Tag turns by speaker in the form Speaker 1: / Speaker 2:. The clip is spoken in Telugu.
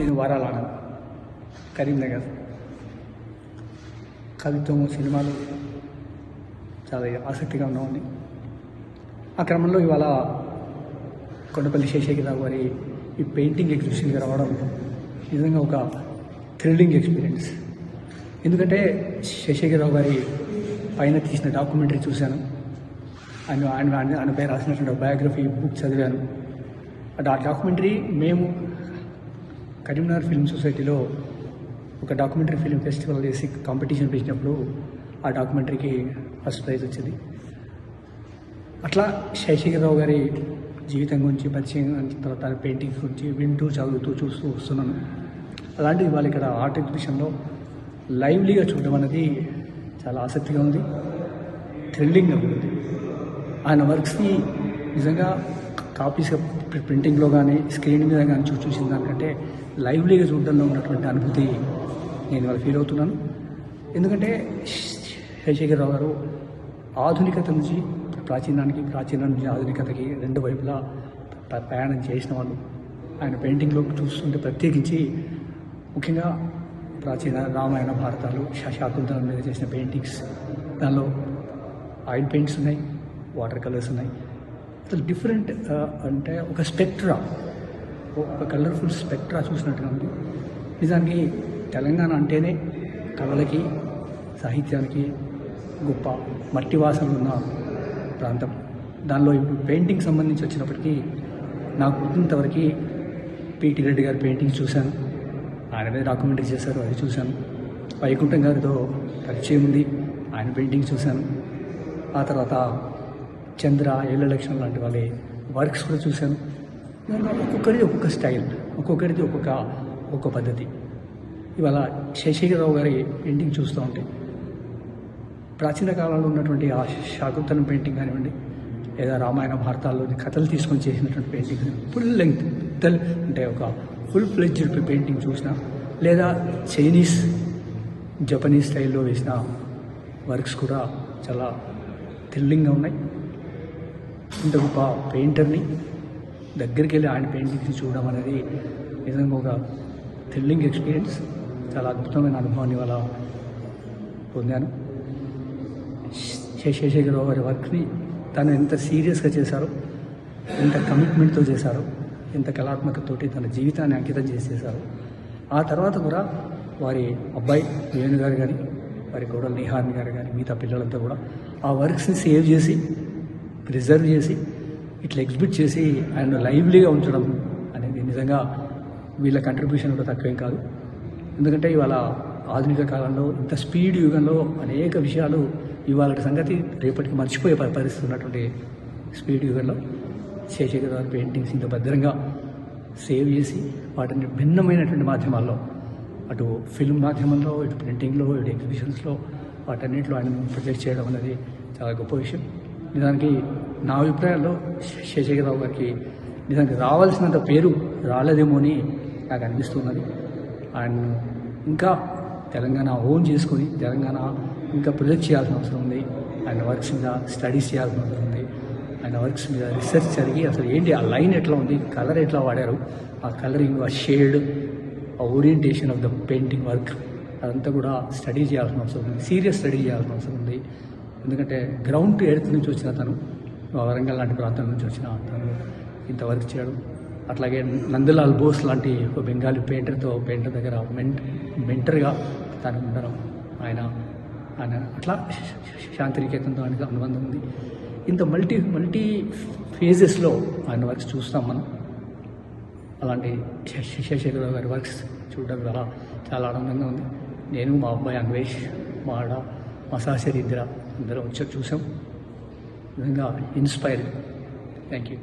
Speaker 1: నేను ఆడాను. కరీంనగర్. కవిత్వము సినిమాలు చాలా ఆసక్తిగా ఉన్నామండి ఆ క్రమంలో ఇవాళ కొండపల్లి శేషగిరిరావు గారి ఈ పెయింటింగ్ ఎగ్జిబిషన్కి రావడం నిజంగా ఒక థ్రిల్లింగ్ ఎక్స్పీరియన్స్. ఎందుకంటే శేషగిరావు గారి పైన తీసిన డాక్యుమెంటరీ చూశాను. ఆయన ఆయన ఆయన పైన రాసినటువంటి బయోగ్రఫీ బుక్ చదివాను. ఆ డాక్యుమెంటరీ మేము కరీంనగర్ ఫిల్మ్ సొసైటీలో ఒక డాక్యుమెంటరీ ఫిల్మ్ ఫెస్టివల్ చేసి కాంపిటీషన్ పెట్టినప్పుడు ఆ డాక్యుమెంటరీకి ఫస్ట్ ప్రైజ్ వచ్చింది. అట్లా శేషగిరిరావు గారి జీవితం గురించి పరిచయం తర్వాత పెయింటింగ్స్ గురించి వింటూ చదువుతూ చూస్తూ వస్తున్నాను. అలాంటిది వాళ్ళు ఇక్కడ ఆర్ట్ ఎగ్జిబిషన్లో లైవ్లీగా చూడడం అనేది చాలా ఆసక్తిగా ఉంది. థ్రిల్లింగ్గా ఉంది. ఆయన వర్క్స్ని నిజంగా కాపీస్ ప్రింటింగ్లో కానీ స్క్రీన్ మీద కానీ చూసి చూసిన దానికంటే లైవ్లీగా చూడడంలో ఉన్నటువంటి అనుభూతి నేను ఇవాళ ఫీల్ అవుతున్నాను. ఎందుకంటే శేషగిరిరావు గారు ఆధునికత నుంచి ప్రాచీనానికి ప్రాచీన నుంచి ఆధునికతకి రెండు వైపులా ప్రయాణం చేసిన వాళ్ళు. ఆయన పెయింటింగ్లో చూస్తుంటే ప్రత్యేకించి ముఖ్యంగా ప్రాచీన రామాయణ భారతాలు శా- శాకుంతలం మీద చేసిన పెయింటింగ్స్ దానిలో ఆయిల్ పెయింట్స్ ఉన్నాయి వాటర్ కలర్స్ ఉన్నాయి. డిఫరెంట్ అంటే ఒక స్పెక్ట్రా ఒక కలర్ఫుల్ స్పెక్ట్రా చూసినట్టుగా ఉంది. నిజానికి తెలంగాణ అంటేనే కళలకి సాహిత్యానికి గొప్ప మట్టి వాసనలు ఉన్న ప్రాంతం. దానిలో ఇప్పుడు పెయింటింగ్ సంబంధించి వచ్చినప్పటికీ నాకు గుర్తున్నంతవరకు పిటి రెడ్డి గారి పెయింటింగ్ చూశాను. ఆయన మీద డాక్యుమెంటరీ చేశారు అది చూశాను. వైకుంఠం గారితో పరిచయం ఉంది ఆయన పెయింటింగ్ చూశాను. ఆ తర్వాత చంద్ర ఏళ్ళ లాంటి వాళ్ళ. వర్క్స్ కూడా చూశాను. ఒక్కొక్కరిది ఒక్కొక్క స్టైల్ ఒక్కొక్కరిది ఒక్కొక్క ఒక్కొక్క పద్ధతి. ఇవాళ శేషగిరిరావు గారి పెయింటింగ్ చూస్తూ ఉంటే ప్రాచీన కాలంలో ఉన్నటువంటి ఆ శాకుంతలం పెయింటింగ్ కానివ్వండి లేదా రామాయణ భారతాల్లోని కథలు తీసుకొని చేసినటువంటి పెయింటింగ్ ఫుల్ లెంగ్త్ పెద్ద అంటే ఒక ఫుల్ ఫ్లెడ్జ్డ్ పెయింటింగ్ చూసిన లేదా చైనీస్ జపనీస్ స్టైల్లో వేసిన వర్క్స్ కూడా చాలా థ్రిల్లింగ్గా ఉన్నాయి. ఇంత గొప్ప పెయింటర్ని దగ్గరికి వెళ్ళి ఆయన పెయింటింగ్స్ని చూడడం అనేది నిజంగా ఒక థ్రిల్లింగ్ ఎక్స్పీరియన్స్. చాలా అద్భుతమైన అనుభవాన్ని వాళ్ళ పొందాను. శేషేఖరరావు గారి వర్క్ని తను ఎంత సీరియస్గా చేశారో ఎంత కమిట్మెంట్తో చేశారో ఎంత కళాత్మకతోటి తన జీవితాన్ని అంకితం చేసేసారు ఆ తర్వాత కూడా వారి అబ్బాయి వేణు గారు కానీ వారి కోడలు నిహార్ని గారు కానీ మిగతా పిల్లలంతా కూడా ఆ వర్క్స్ని సేవ్ చేసి ప్రిజర్వ్ చేసి ఇట్లా ఎగ్జిబిట్ చేసి ఆయన లైవ్లీగా ఉంచడం అనేది నిజంగా వీళ్ళ కంట్రిబ్యూషన్ కూడా తక్కువేం కాదు. ఎందుకంటే ఇవాళ ఆధునిక కాలంలో ఇంత స్పీడ్ యుగంలో అనేక విషయాలు ఇవాళ సంగతి రేపటికి మర్చిపోయే పరిస్థితి ఉన్నటువంటి స్పీడ్ యుగంలో శేషగిరి గారి పెయింటింగ్స్ ఇంత భద్రంగా సేవ్ చేసి వాటిని భిన్నమైనటువంటి మాధ్యమాల్లో అటు ఫిల్మ్ మాధ్యమంలో ఇటు ప్రింటింగ్లో ఇటు ఎగ్జిబిషన్స్లో వాటన్నింటిలో ఆయన ప్రొజెక్ట్ చేయడం అనేది చాలా గొప్ప విషయం. నిజానికి నా అభిప్రాయంలో శేషగిరావు గారికి నిజానికి రావాల్సినంత పేరు రాలేదేమో అని నాకు అనిపిస్తున్నది. అండ్ ఇంకా తెలంగాణ ఓన్ చేసుకొని తెలంగాణ ఇంకా ప్రొజెక్ట్ చేయాల్సిన అవసరం ఉంది. ఆయన వర్క్స్ మీద స్టడీస్ చేయాల్సిన అవసరం ఉంది. ఆయన వర్క్స్ మీద రీసెర్చ్ జరిగి అసలు ఏంటి ఆ లైన్ ఎట్లా ఉంది కలర్ ఎట్లా వాడారు ఆ కలరింగ్ ఆ షేడ్ ఆ orientation of the painting work అదంతా కూడా స్టడీ చేయాల్సిన అవసరం ఉంది. సీరియస్ స్టడీ చేయాల్సిన అవసరం ఉంది. ఎందుకంటే గ్రౌండ్ టు ఎర్త్ నుంచి వచ్చిన తను వరంగల్ లాంటి ప్రాంతం నుంచి వచ్చిన తను ఇంతవరకు చేయడం. అట్లాగే నందలాల్ బోస్ లాంటి ఒక బెంగాలీ పెయింటర్తో పెయింటర్ దగ్గర మెంట్ మెంటర్గా తను ఉండడం ఆయన ఆయన అట్లా శాంతినికేతన్తో ఆయనకు అనుబంధం ఉంది. ఇంత మల్టీ మల్టీ ఫేజెస్లో ఆయన వర్క్స్ చూస్తాం మనం. అలాంటి శేషేశ్వరరావు గారి వర్క్స్ చూడడం ద్వారా చాలా ఆనందంగా ఉంది. నేను మా అబ్బాయి అన్వేష్ మా ఆడ మా సహచరి ఇద్దర అందరం వచ్చి చూసాం. నిజంగా ఇన్స్పైర్డ్ థ్యాంక్ యూ